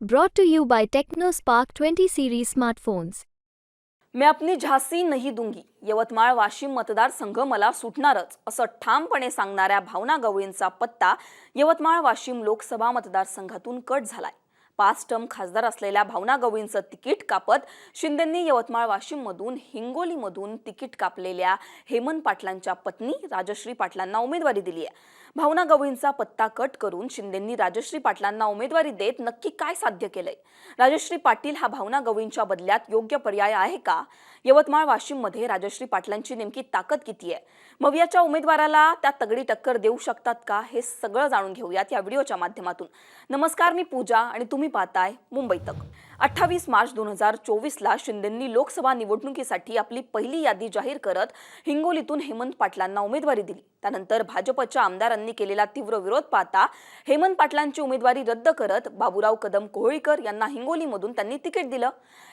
Brought to you by Tecno Spark 20 series smartphones मैं अपनी झासी नाही दूंगी. यवतमाळ वाशिम मतदारसंघ मला सुटणारच असं ठामपणे सांगणाऱ्या भावना गवळींचा पत्ता यवतमाळ वाशिम लोकसभा मतदारसंघातून कट झालाय. पाच टर्म खासदार असलेल्या भावना गवळींचं तिकीट कापत शिंदेंनी यवतमाळ वाशिममधून हिंगोलीमधून तिकीट कापलेल्या हेमंत पाटलांच्या पत्नी राजश्री पाटलांना उमेदवारी दिली आहे भावना गवळींचा पत्ता कट करून शिंदेंनी राजश्री पाटलांना उमेदवारी देत नक्की काय साध्य केलंय? राजश्री पाटील हा भावना गवळींच्या बदल्यात योग्य पर्याय आहे का? यवतमाळ वाशिममध्ये राजश्री पाटलांची नेमकी ताकद किती आहे? मवियाच्या उमेदवाराला त्या तगडी टक्कर देऊ शकतात का? हे सगळं जाणून घेऊयात या व्हिडिओच्या माध्यमातून. नमस्कार मी पूजा आणि तुम्ही पाहताय मुंबई तक. अठ्ठावीस मार्च दोन हजार चोवीसला शिंदेंनी लोकसभा निवडणुकीसाठी आपली पहिली यादी जाहीर करत हिंगोलीतून हेमंत पाटलांना उमेदवारी दिली. त्यानंतर भाजपच्या आमदारांनी केलेला तीव्र विरोध पाहता हेमंत पाटलांची उमेदवारी रद्द करत बाबूराव कदम कोहळीकर यांना हिंगोलीमधून त्यांनी तिकीट दिलं.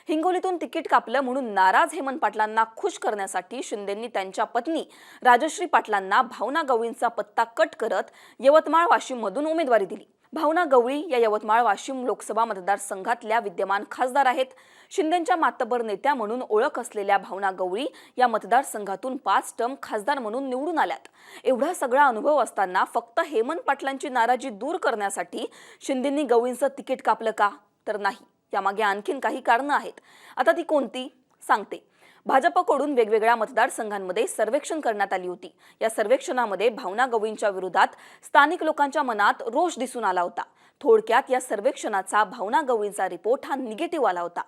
हिंगोलीतून तिकीट कापलं म्हणून नाराज हेमंत पाटलांना खुश करण्यासाठी शिंदेंनी त्यांच्या पत्नी राजश्री पाटलांना भावना गवळींचा पत्ता कट करत यवतमाळ वाशिममधून उमेदवारी दिली. भावना गवळी या यवतमाळ वाशिम लोकसभा मतदारसंघातल्या विद्यमान खासदार आहेत. शिंदेच्या मातबर नेत्या म्हणून ओळख असलेल्या भावना गवळी या मतदारसंघातून पाच टर्म खासदार म्हणून निवडून आल्यात. एवढा सगळा अनुभव असताना फक्त हेमंत पाटलांची नाराजी दूर करण्यासाठी शिंदेंनी गवळींचं तिकीट कापलं का? तर नाही. यामागे आणखीन काही कारणं आहेत. आता ती कोणती? सांगते. भाजपकडून वेगवेगळ्या मतदारसंघांमध्ये सर्वेक्षण करण्यात आली होती. या सर्वेक्षणामध्ये भावना गवळींच्या विरोधात स्थानिक लोकांच्या मनात रोष दिसून आला होता. थोडक्यात या सर्वेक्षणाचा भावना गवळींचा रिपोर्ट हा निगेटिव्ह आला होता.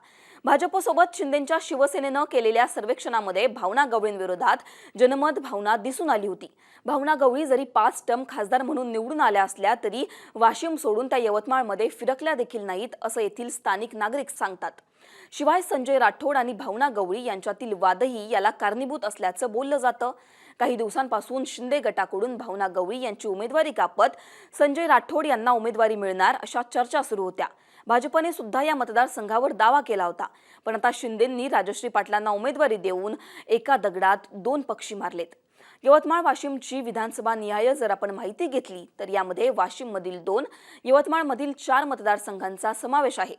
भाजपसोबत शिंदेच्या शिवसेनेनं केलेल्या सर्वेक्षणामध्ये भावना गवळींविरोधात जनमत भावना दिसून आली होती. भावना गवळी जरी पाच टर्म खासदार म्हणून निवडून आल्या असल्या तरी वाशिम सोडून त्या यवतमाळमध्ये फिरकल्या देखील नाहीत असं येथील स्थानिक नागरिक सांगतात. शिवाय संजय राठोड आणि भावना गवळी यांच्यातील वादही याला कारणीभूत असल्याचं बोललं जातं. काही दिवसांपासून शिंदे गटाकडून भावना गवळी यांची उमेदवारी कापत संजय राठोड यांना उमेदवारी मिळणार अशा चर्चा सुरू होत्या. भाजपने सुद्धा या मतदारसंघावर दावा केला होता. पण आता शिंदेंनी राजश्री पाटलांना उमेदवारी देऊन एका दगडात दोन पक्षी मारलेत. यवतमाळ वाशिमची विधानसभा निहाय जर आपण माहिती घेतली तर यामध्ये वाशिममधील दोन यवतमाळमधील चार मतदारसंघांचा समावेश आहे.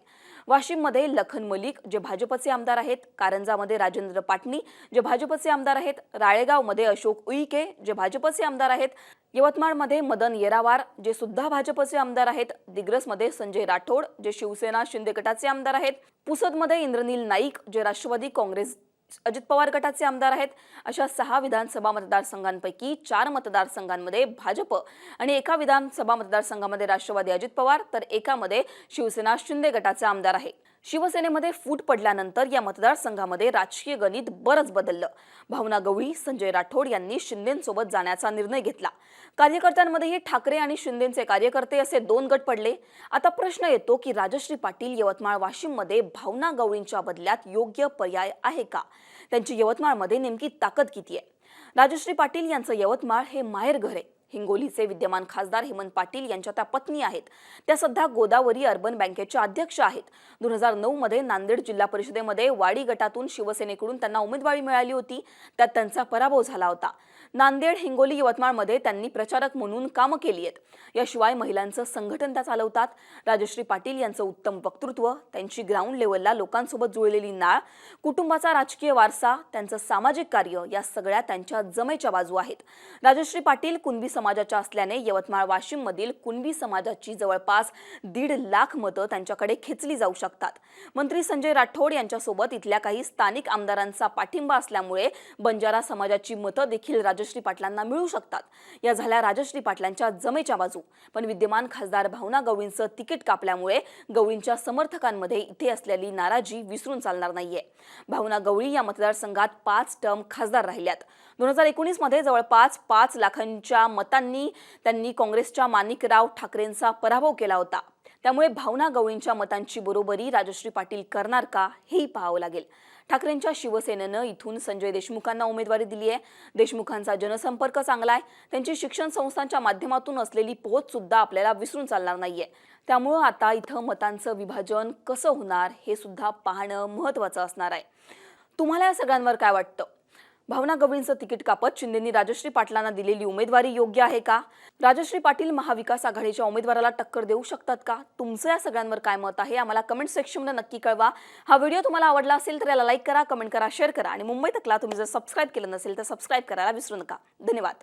वाशिममध्ये लखन मलिक जे भाजपचे आमदार आहेत कारंजामध्ये राजेंद्र पाटणी जे भाजपचे आमदार आहेत राळेगावमध्ये अशोक उईके जे भाजपचे आमदार आहेत यवतमाळमध्ये मदन येरावार जे सुद्धा भाजपचे आमदार आहेत दिग्रसमध्ये संजय राठोड जे शिवसेना शिंदे गटाचे आमदार आहेत पुसदमध्ये इंद्रनील नाईक जे राष्ट्रवादी काँग्रेस अजित पवार गटाचे आमदार आहेत. अशा सहा विधानसभा मतदारसंघांपैकी चार मतदारसंघांमध्ये भाजप आणि एका विधानसभा मतदारसंघामध्ये राष्ट्रवादी अजित पवार तर एकामध्ये शिवसेना शिंदे गटाचे आमदार आहे शिवसेनेमध्ये फूट पडल्यानंतर या मतदारसंघामध्ये राजकीय गणित बरंच बदललं. भावना गवळी संजय राठोड यांनी शिंदेसोबत जाण्याचा निर्णय घेतला. कार्यकर्त्यांमध्येही ठाकरे आणि शिंदेचे कार्यकर्ते असे दोन गट पडले. आता प्रश्न येतो की राजश्री पाटील यवतमाळ वाशिममध्ये भावना गवळींच्या बदल्यात योग्य पर्याय आहे का? त्यांची यवतमाळमध्ये नेमकी ताकद किती आहे? राजश्री पाटील यांचं यवतमाळ हे माहेरघर आहे. हिंगोलीचे विद्यमान खासदार हेमंत पाटील यांच्या त्या पत्नी आहेत. त्या सध्या गोदावरी अर्बन बँकेच्या अध्यक्ष आहेत. दोन हजार नऊ मध्ये नांदेड जिल्हा परिषदेमध्ये वाडी गटातून शिवसेनेकडून त्यांना उमेदवारी मिळाली होती. त्यात त्यांचा पराभव झाला होता. नांदेड हिंगोली यवतमाळमध्ये त्यांनी प्रचारक म्हणून कामं केली आहेत. याशिवाय महिलांचं संघटन त्या चालवतात. राजश्री पाटील यांचं उत्तम वक्तृत्व त्यांची ग्राउंड लेवलला लोकांसोबत जुळलेली नाळ कुटुंबाचा राजकीय वारसा त्यांचं सामाजिक कार्य या सगळ्या त्यांच्या जमेच्या बाजू आहेत. राजश्री पाटील कुणबी समाजाच्या असल्याने यवतमाळ वाशिम मधील कुणबी समाजाची जवळपास दीड लाख मतं त्यांच्याकडे खेचली जाऊ शकतात. मंत्री संजय राठोड यांच्यासोबत इथल्या काही स्थानिक आमदारांचा पाठिंबा असल्यामुळे बंजारा समाजाची मतं देखील राजश्री पाटलांना मिळू शकतात. या झाल्या राजश्री पाटलांच्या जमेच्या बाजू. पण विद्यमान खासदार भावना गवळींचं तिकीट कापल्यामुळे गवळींच्या समर्थकांमध्ये इथे असलेली नाराजी विसरून चालणार नाहीये. भावना गवळी या मतदारसंघात पाच टर्म खासदार राहिल्यात. दोन हजार एकोणीसमध्ये जवळपास पाच लाखांच्या मतांनी त्यांनी काँग्रेसच्या माणिकराव ठाकरेंचा पराभव केला होता. त्यामुळे भावना गवळींच्या मतांची बरोबरी राजश्री पाटील करणार का हेही पाहावं लागेल. ठाकरेंच्या शिवसेनेनं इथून संजय देशमुखांना उमेदवारी दिली आहे देशमुखांचा जनसंपर्क चांगला आहे. त्यांची शिक्षण संस्थांच्या माध्यमातून असलेली पोहोच सुद्धा आपल्याला विसरून चालणार नाहीये. त्यामुळं आता इथं मतांचं विभाजन कसं होणार हे सुद्धा पाहणं महत्त्वाचं असणार आहे. तुम्हाला या सगळ्यांवर काय वाटतं? भावना गवळींचं तिकीट कापत शिंदेंनी राजश्री पाटलांना दिलेली उमेदवारी योग्य आहे का? राजश्री पाटील महाविकास आघाडीच्या उमेदवाराला टक्कर देऊ शकतात का? तुमचं या सगळ्यांवर काय मत आहे? आम्हाला कमेंट सेक्शनमध्ये नक्की कळवा. हा व्हिडिओ तुम्हाला आवडला असेल तर याला लाईक करा कमेंट करा शेअर करा. आणि मुंबई तकला तुम्ही जर सबस्क्राईब केलं नसेल तर सबस्क्राईब करायला विसरू नका. धन्यवाद.